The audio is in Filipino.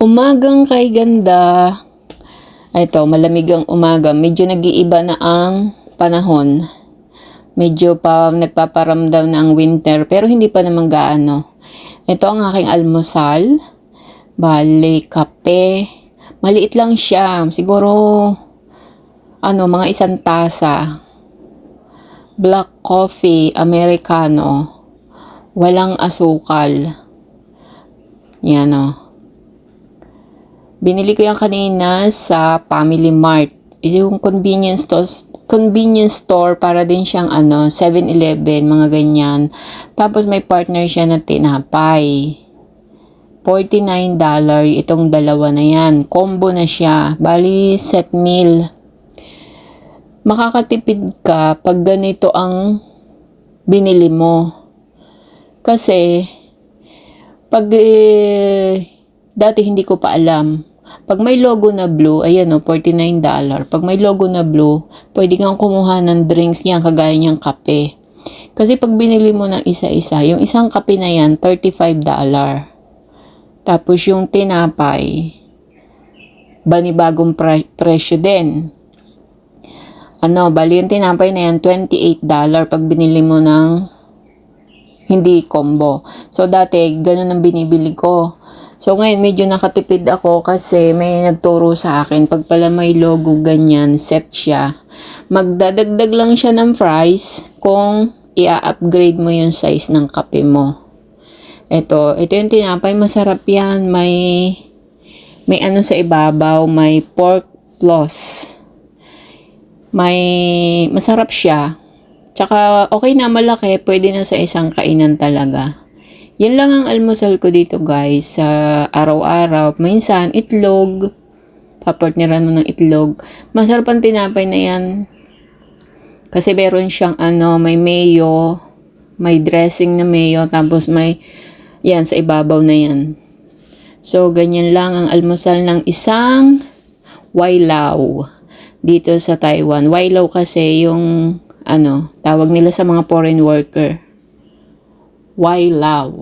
Umagang kay ganda. Ito, malamig ang umaga. Medyo nag-iiba na ang panahon. Medyo pa nagpaparamdam na ang winter, pero hindi pa naman gaano. Ito ang aking almusal. Bale, kape. Maliit lang siya. Siguro, ano, mga isang tasa. Black coffee, americano. Walang asukal. Yan o. Binili ko yan kanina sa Family Mart. Yung convenience store, convenience store para din siyang ano, 7-Eleven, mga ganyan. Tapos may partner siya na tinapay. $49 itong dalawa na yan. Combo na siya. Bali, set meal. Makakatipid ka pag ganito ang binili mo. Kasi, pag eh, dati hindi ko pa alam. Pag may logo na blue, ayan o, $49. Pag may logo na blue, pwede kang kumuha ng drinks niyan, kagaya niyang kape. Kasi pag binili mo ng isa-isa, yung isang kape na yan, $35. Tapos yung tinapay, banibagong pre- presyo din. Ano, bali yung tinapay na yan, $28 pag binili mo ng hindi combo. So, dati, ganun ang binibili ko. So, ngayon, medyo nakatipid ako kasi may nagturo sa akin. Pag pala may logo ganyan, set siya. Magdadagdag lang siya ng fries kung i-upgrade mo yung size ng kape mo. Ito, ito yung tinapay. Masarap yan. May, may ano sa ibabaw. May pork floss. May, masarap siya. Tsaka, okay na malaki. Pwede na sa isang kainan talaga. Yan lang ang almusal ko dito guys. Sa araw-araw. Minsan, itlog. Papartneran mo ng itlog. Masarap ang tinapay na yan. Kasi meron siyang ano, may mayo. May dressing na mayo. Tapos may, yan, sa ibabaw na yan. So, ganyan lang ang almusal ng isang wailaw dito sa Taiwan. Wailaw kasi yung ano, tawag nila sa mga foreign worker. Wailaw.